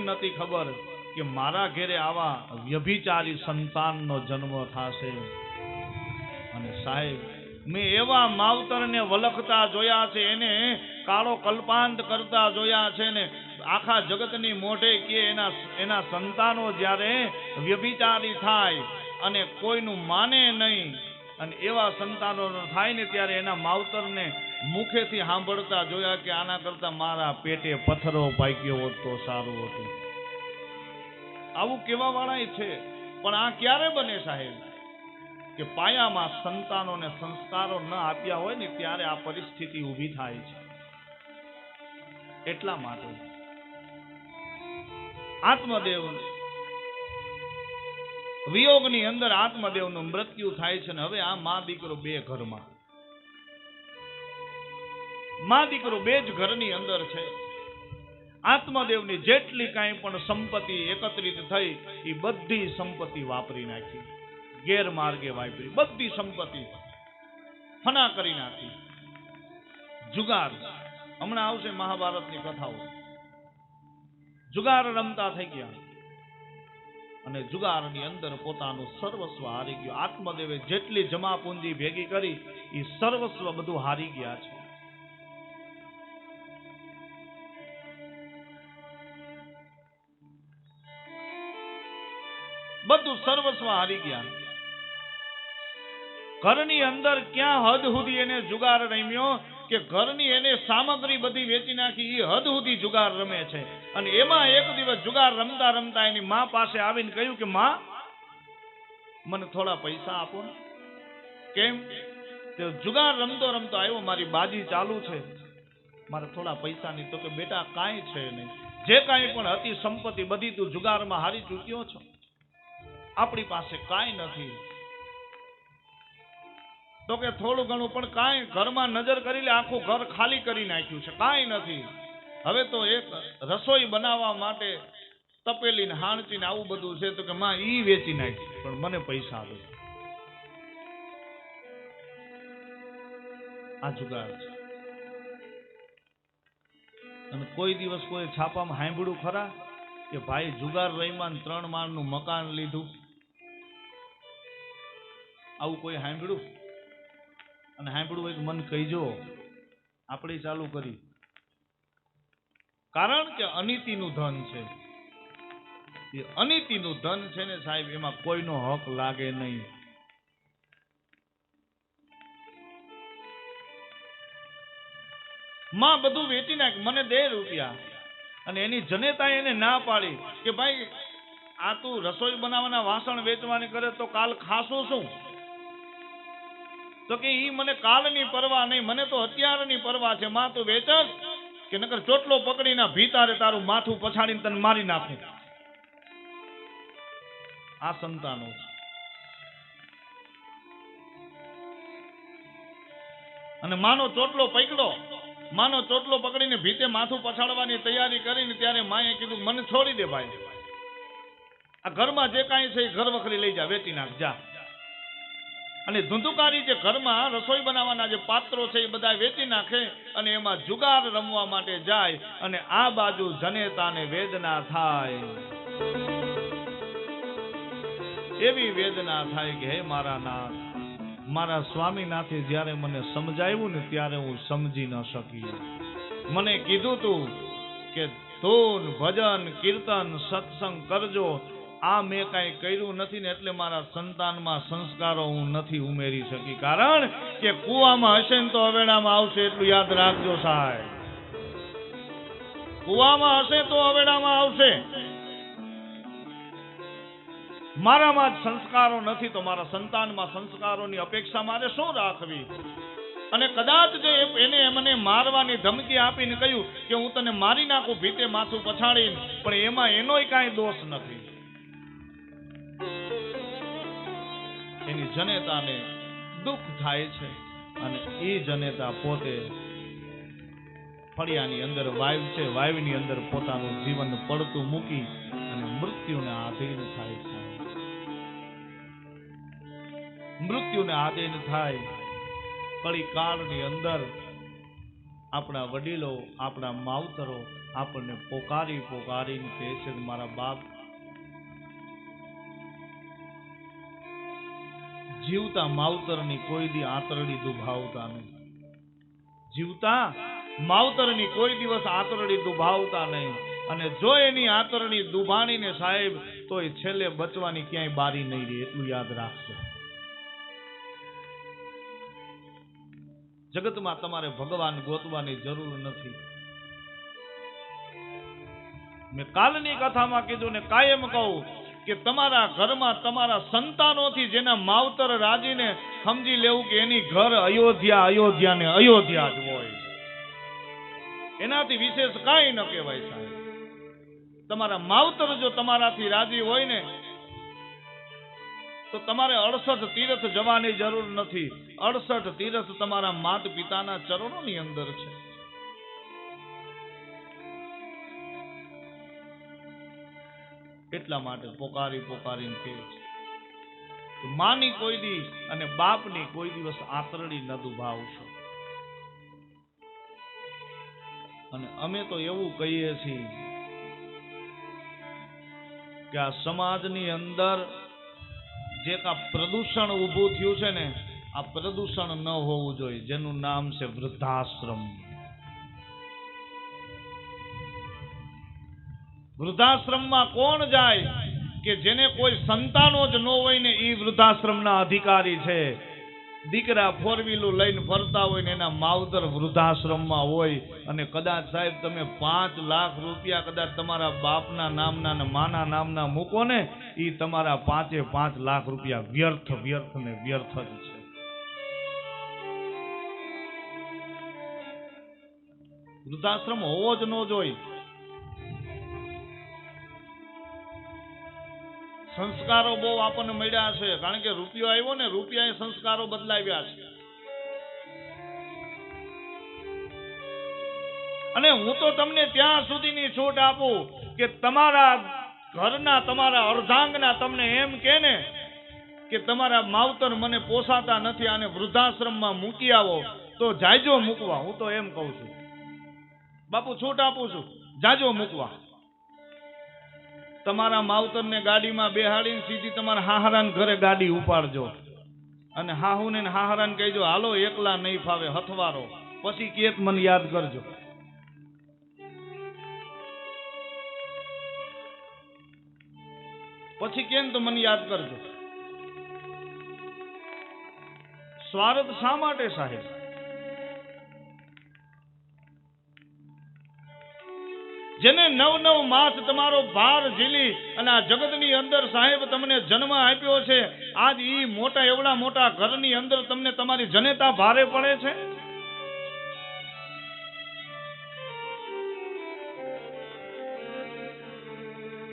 નથી ખબર કે મારા ઘેરે આવા વ્યભિચારી સંતાનનો જન્મ થશે. અને સાહેબ, મેં એવા માવતરને વલખતા જોયા છે, એને કાળો કલ્પાંત કરતા જોયા છે ને આખા જગતની મોઢે કે એના એના સંતાનો જ્યારે વ્યભિચારી થાય અને કોઈનું માને નહીં, અને એવા સંતાનો થાય ને ત્યારે એના માવતરને મુખેથી સાંભળતા જોયા કે આના કરતા મારા પેટે પથ્થરો પાક્યો હોત સારું હતું. આવું કેવા વાળા છે, પણ આ ક્યારે બને સાહેબ? કે પાયામાં સંતાનોને સંસ્કારો ન આપ્યા હોય ને ત્યારે આ પરિસ્થિતિ ઊભી થાય છે. એટલા માટે. આત્મદેવ વિયોગની અંદર આત્મદેવનું મૃત્યુ થાય છે ને હવે આ મા દીકરો બે ઘરમાં. મા દીકરો બે જ ઘરની અંદર છે. આત્મદેવની જેટલી કાંઈ પણ સંપત્તિ એકત્રિત થઈ એ બધી સંપત્તિ વાપરી નાખી. ગેરમાર્ગે વાપરી, બધી સંપત્તિ ફના કરી નાખી. જુગાર, હમણાં આવશે મહાભારતની કથાઓ. જુગાર રમતા થઈ ગયા. અને જુગારની અંદર પોતાનું સર્વસ્વ હારી ગયું. આત્મદેવે જેટલી જમા પૂંજી ભેગી કરી એ સર્વસ્વ બધું હારી ગયા છે. બધું સર્વસ્વ હારી ગયા ઘરની અંદર ક્યાં હદ સુધી એને જુગાર રમ્યો કે ઘરની એને સામગ્રી બધી વેચી નાખી એ હદ સુધી જુગાર રમે છે. અને એમાં એક દિવસ જુગાર રમતા રમતા એની માં પાસે આવીને કહ્યું કે, માં, મને થોડા પૈસા આપો ને. કેમ? તે જુગાર રમતો રમતો આવ્યો, મારી બાજી ચાલુ છે. મારે થોડા પૈસાની. તો કે, બેટા, કાંઈ છે નહીં. જે કાંઈ પણ હતી સંપત્તિ બધી તું જુગારમાં હારી ચૂક્યો છો. આપણી પાસે કાંઈ નથી. તો કે થોડું ઘણું પણ કાંઈ ઘરમાં નજર કરી લે, આખું ઘર ખાલી કરી નાખ્યું છે, કાંઈ નથી. હવે તો એક રસોઈ બનાવવા માટે તપેલી ને હાણચી ને આવું બધું છે, તો કે માં, ઈ વેચી નાખી. પણ મને પૈસા આવે આ જુગાર છે. અને કોઈ દિવસ કોઈ છાપામાં સાંભળ્યું ખરા કે ભાઈ જુગાર રહીમાં ત્રણ માળનું મકાન લીધું? આવું કોઈ સાંભળ્યું? અને સાંભળ્યું હોય મન કહીજો, આપણે ચાલુ કરી. કારણ કે અનિતિનું ધન છે. એ અનિતિનું ધન છે ને સાહેબ, એમાં કોઈનો હક લાગે નહીં. માં બધું વેચી નાખ, મને દે રૂપિયા. અને એની જનેતા એને ના પાડી કે ભાઈ, આ તું રસોઈ બનાવવાના વાસણ વેચવાની કરે તો કાલ ખાશું શું? તો કે ઈ મને કાલની પરવા નહીં, મને તો અત્યારની પરવા છે. માં તું વેચસ કે નકર ચોટલો પકડીને ભીતારે તારું માથું પછાડીને તને મારી નાખે. આ સંતાનો છે. અને માનો ચોટલો પકડો. માનો ચોટલો પકડીને ભીતે માથું પછાડવાની તૈયારી કરીને ત્યારે માએ કીધું, મને છોડી દે ભાઈ. આ ઘરમાં જે કાંઈ છે એ ઘર વખરી લઈ જા, વેચી નાખ, જા. અને ધુંધુકારી જે ઘરમાં રસોઈ બનાવવાના જે પાત્રો છે એ બધા વેચી નાખે અને એમાં જુગાર રમવા માટે જાય અને આ બાજુ જનેતાને વેદના થાય. એવી વેદના થાય કે, હે મારા નાથ, મારા સ્વામીનાથે જ્યારે મને સમજાવ્યું ને ત્યારે હું સમજી ન શકી મને કીધું તું કે ધૂન ભજન કીર્તન સત્સંગ કરજો આ મેં કાંઈ કર્યું નથી ને એટલે મારા સંતાનમાં સંસ્કારો હું નથી ઉમેરી શકી. કારણ કે કુવામાં હશે ને તો અવેડામાં આવશે એટલું યાદ રાખજો સાહેબ. કુવામાં હશે તો અવેડામાં આવશે. મારામાં જ સંસ્કારો નથી તો મારા સંતાનમાં સંસ્કારોની અપેક્ષા મારે શું રાખવી? અને કદાચ જે એને મને મારવાની ધમકી આપીને કહ્યું કે હું તને મારી નાખું ભીતે માથું પછાડીને, પણ એમાં એનોય કાંઈ દોષ નથી. એની જનેતાને દુઃખ થાય છે અને એ જનેતા પોતે ફળિયાની અંદર વાયુ છે, વાયુની અંદર પોતાનું જીવન પડતું મૂકી અને મૃત્યુને આધીન થાય છે. મૃત્યુને આધીન થાય કળી કાળની અંદર આપણા વડીલો, આપણા માવતરો આપણને પોકારી પોકારીને કહે છે મારા બાપ જીવતા માવતરની કોઈ દી આંતરડી દુભાવતા નહીં. જીવતા માવતરની કોઈ દિવસ આંતરડી દુભાવતા નહીં. અને જો એની આંતરડી દુભાણીને સાહેબ, તો એ છેલ્લે બચવાની ક્યાંય બારી નહીં રહે એટલું યાદ રાખજો. જગતમાં તમારે ભગવાન ગોતવાની જરૂર નથી. મેં કાલની કથામાં કીધું ને કાયમ કહું કે તમારા ઘરમાં તમારા સંતાનોથી જેના માવતર રાજીને સમજી લેવું કે એની ઘર અયોધ્યા અયોધ્યા ને અયોધ્યા જ હોય. એનાથી વિશેષ કાંઈ ન કહેવાય સાહેબ. તમારા માવતર જો તમારાથી રાજી હોય ને, તો તમારે અડસઠ તીર્થ જવાની જરૂર નથી. અડસઠ તીર્થ તમારા માત પિતાના ચરણોની અંદર છે. એટલા માટે પોકારી પોકારીને કહે છે. માની કોઈ દી અને બાપની કોઈ દિવસ આંતરડી ન દુભાવશો. અને અમે તો એવું કહીએ છીએ કે આ સમાજની અંદર જે કા પ્રદૂષણ ઊભું થયું છે ને, આ પ્રદૂષણ ન હોવું જોઈએ, જેનું નામ છે વૃદ્ધાશ્રમ. વૃદ્ધાશ્રમમાં કોણ જાય કે જેને કોઈ સંતાનો જ ન હોય ને એ વૃદ્ધાશ્રમના અધિકારી છે? દીકરા ફોર વ્હીલું લઈને ફરતા હોય ને એના માવતર વૃદ્ધાશ્રમમાં હોય અને કદાચ સાહેબ તમે પાંચ લાખ રૂપિયા કદાચ તમારા બાપના નામના ને માના નામના મૂકો ને એ તમારા પાંચે પાંચ લાખ રૂપિયા વ્યર્થ વ્યર્થ ને વ્યર્થ જ છે. વૃદ્ધાશ્રમ હોવો જ ન જોઈએ. સંસ્કારો બહુ આપણને મળ્યા છે. કારણ કે રૂપિયો આવ્યો ને રૂપિયાએ સંસ્કારો બદલાવ્યા છે. અને હું તો તમને ત્યાં સુધીની છૂટ આપું કે તમારા ઘરના, તમારા અર્ધાંગના તમને એમ કે ને કે તમારા માવતર મને પોસાતા નથી અને વૃદ્ધાશ્રમમાં મૂકી આવો, તો જાજો મૂકવા. હું તો એમ કહું છું. બાપુ, છૂટ આપું છું. જાજો મૂકવા. તમારા માવતરને ગાડીમાં બેહાડીને સીધી તમારા હાહરાન ઘરે ગાડી ઉપાડજો. અને હાહુને ને હાહરાને કહેજો, હાલો, એકલા નહીં ફાવે, હથવારો. પછી કેત મને યાદ કરજો. પછી કેમ તો મને યાદ કરજો. સ્વાર્થ શા માટે સાહેબ? જેને નવ નવ માસ તમારો ભાર ઝીલી અને આ જગતની અંદર સાહેબ તમને જન્મ આપ્યો છે, આજ ઈ મોટા એવડા મોટા ઘરની અંદર તમને તમારી જનેતા ભારે પડે છે?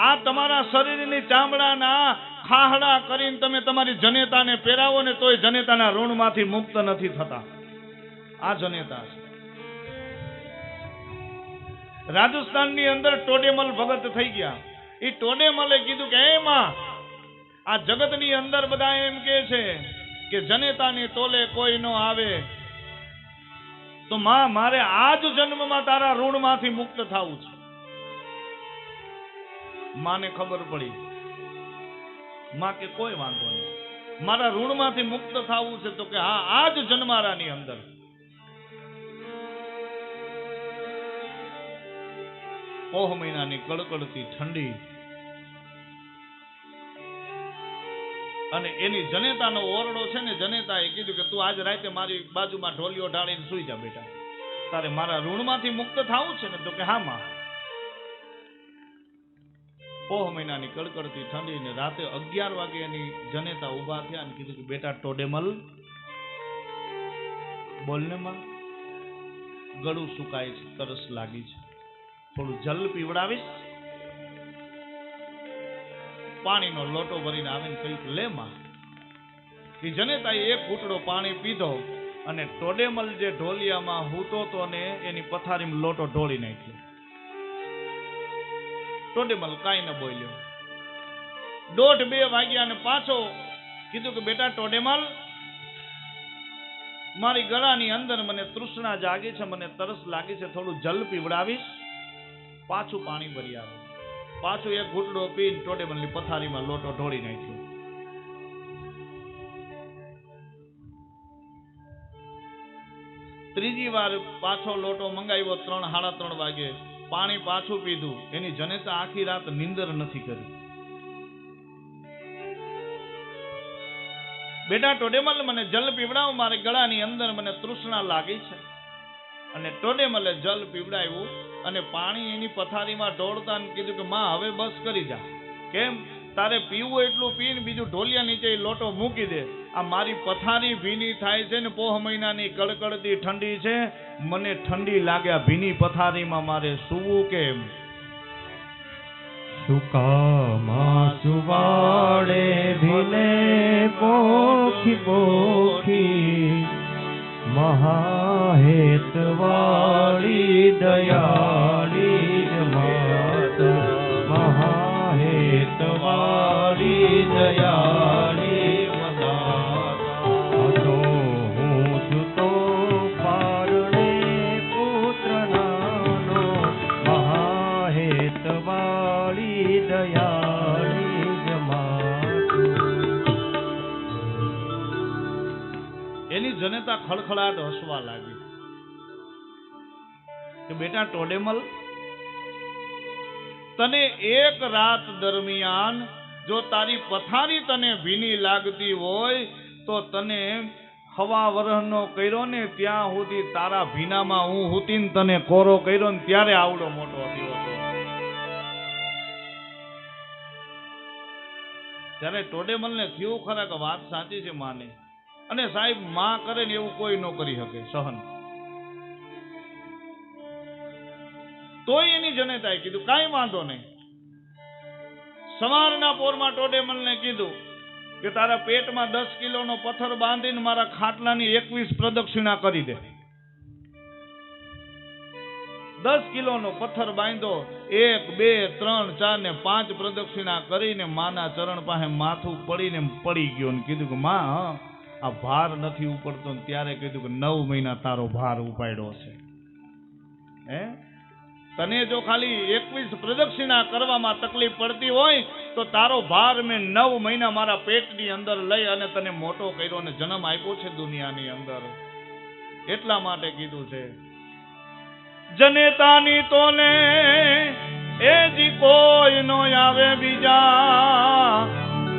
આ તમારા શરીરની ચામડાના ખાહડા કરીને તમે તમારી જનેતાને પહેરાવો ને તોય જનેતાના ઋણમાંથી મુક્ત નથી થતા. આ જનેતા છે. રાજસ્થાનની અંદર ટોડેમલ ભગત થઈ ગયા. એ ટોડેમલે કીધું કે એમાં આ જગતની અંદર બધા એમ કે છે કે જનેતાની તોલે કોઈ નો આવે. તો માં, મારે આ જ જન્મમાં તારા ઋણમાંથી મુક્ત થવું છે. માને ખબર પડી. માં કે, કોઈ વાંધો નહીં. મારા ઋણમાંથી મુક્ત થવું છે તો કે, હા આ જ જન્મારાની અંદર પોહ મહિનાની કડકડતી ઠંડી. અને એની જનેતાનો ઓરડો છે ને, જનેતાએ કીધું કે તું આજ રાતે મારી બાજુમાં ઢોલીઓ ઢાળીને સુઈ જા બેટા. તારે મારા ઋણમાંથી મુક્ત થવું છે ને, તો કે હા માં. પોહ મહિનાની કડકડતી ઠંડી ને રાતે અગિયાર વાગે એની જનેતા ઊભા થયા અને કીધું કે બેટા ટોડેમલ, બોલને માં. ગળું સુકાય છે, તરસ લાગી છે. થોડું જલ પીવડાવીશ. પાણીનો લોટો ભરીને આવીને કહ્યું લે માં, એ જનેતાએ એક ઘૂંટડો પાણી પીધો અને ટોડેમલ જે ઢોલિયામાં હૂતો તો ને એની પથારીમાં લોટો ઢોળી નાખ્યો. ટોડેમલ કાંઈ ન બોલ્યો. દોઢ બે વાગ્યા અને પાછો કીધું કે, બેટા ટોડેમલ, મારી ગળાની અંદર મને તૃષ્ણા જાગી છે, મને તરસ લાગી છે, થોડું જલ પીવડાવીશ. પાછું પાણી ભરી આવે. પાછું એક ઘૂંટડો પીને ટોટેબલની પથારીમાં લોટો ઢોળી નાખ્યો. ત્રીજી વાર પાછો લોટો મંગાવ્યો ત્રણ, સાડા ત્રણ વાગે. પાણી પાછું પીધું. એની જનેતા આખી રાત નિંદર નથી કરી. બેટા ટોડેમલ મને જલ પીવડાવ, મારે ગળાની અંદર મને તૃષ્ણા લાગી છે. અને ટોડેમલે જલ પીવડાવ્યું. અને પાણી એની પથારીમાં ઢોળતા અને કીધું કે, માં, હવે બસ કરી જા. કેમ? તારે પીવું એટલું પીને બીજું ઢોલિયા નીચે લોટો મૂકી દે. આ મારી પથારી ભીની થાય છે ને પોહ મહિનાની કડકડતી ઠંડી છે. મને ઠંડી લાગ્યા ભીની પથારીમાં મારે સૂવું કેમ? સુકામાં સુવાડે ભીને પોખી પોખી મહાહેતવાળી દયાળી ખળખળાટ હસવા લાગી. કે બેટા ટોડેમલ તને એક રાત દરમિયાન જો તારી પથારી તને ભીની લાગતી હોય, તો તને હવા વરહનો કર્યો ને ત્યાં સુધી તારા ભીનામાં હું હુતીન તને કોરો કર્યો ને ત્યારે આવડો મોટો હતો ત્યારે ટોડેમલને થયું ખરા કે વાત સાચી છે માને. અને સાહેબ, માં કરે ને એવું કોઈ ન કરી શકે, સહન. તોય એની જનતાએ કીધું, કાંઈ વાંધો નહીં. સવારના પોરમાં ટોડેમલને કીધું કે તારા પેટમાં દસ કિલોનો પથ્થર બાંધીને મારા ખાટલાની એકવીસ પ્રદક્ષિણા કરી દે. દસ કિલોનો પથ્થર બાંધો, એક, બે, ત્રણ, ચાર ને પાંચ પ્રદક્ષિણા કરીને માના ચરણ પાસે માથું પડીને પડી ગયો ને કીધું કે, માં આ ભાર નથી ઉપડતો ત્યારે કીધું કે નવ મહિના તારો ભાર ઉપાડ્યો છે. હે? તને જો ખાલી એકવીસ પ્રદક્ષિણા કરવામાં તકલીફ પડતી હોય, તો તારો ભાર મેં નવ મહિના મારા પેટની અંદર લઈ અને તને મોટો કર્યો અને જન્મ આપ્યો છે દુનિયાની અંદર. એટલા માટે કીધું છે. જનેતાની તોને, એ જી કોઈ નો આવે બીજા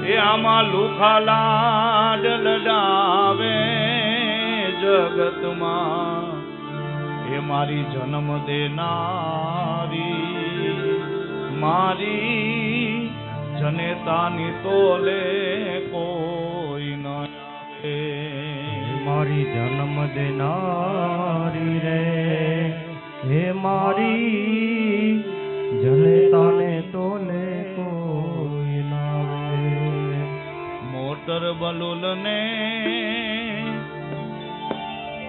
એ આમાં લુખા લાડ લડાવે જગતમાં. એ મારી જન્મ દેનારી મારી જનેતાની તોલે કોઈ ન મારી જન્મ દેનારી રે હે મારી જનતાને ને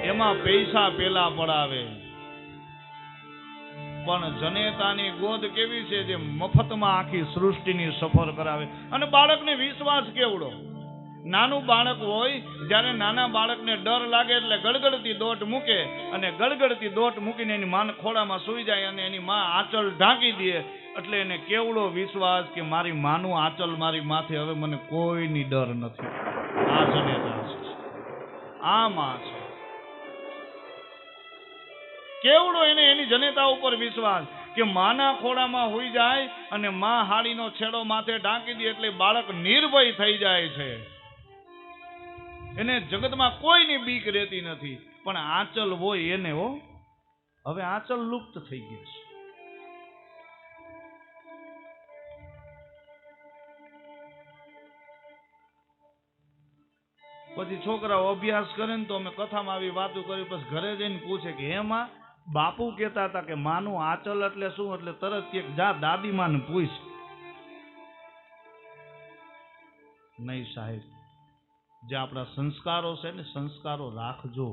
એમાં પૈસા પેલા પડાવે. પણ જનેતાની ગોદ કેવી છે જે મફતમાં આખી સૃષ્ટિની સફર કરાવે. અને બાળકને વિશ્વાસ કેવડો? નાનું બાળક હોય, જ્યારે નાના બાળકને ડર લાગે એટલે ગળગળતી દોટ મૂકે. અને ગળગળતી દોટ મૂકીને એની માન ખોળામાં સૂઈ જાય અને એની માં આંચળ ઢાંકી દે. એટલે એને કેવડો વિશ્વાસ કે મારી માનું આંચલ મારી માથે હવે મને કોઈની ડર નથી. આ જનેતા છે આ માં છે. કેવડો એને એની જનેતા ઉપર વિશ્વાસ કે માના ખોળામાં હોઈ જાય અને માં હાડીનો છેડો માથે ઢાંકી દે એટલે બાળક નિર્ભય થઈ જાય છે. એને જગતમાં કોઈની બીક રહેતી નથી, પણ આંચલ હોય એને હો. હવે આંચલ લુપ્ત થઈ ગયો છે. પછી છોકરાઓ અભ્યાસ કરે ને તો અમે કથામાં આવી વાતો કરી, પછી ઘરે જઈને પૂછે કે એમાં બાપુ કહેતા હતા કે માનું આચલ એટલે શું? એટલે તરત કે, જા દાદી માને પૂછ. નહીં સાહેબ, જે આપણા સંસ્કારો છે ને, સંસ્કારો રાખજો.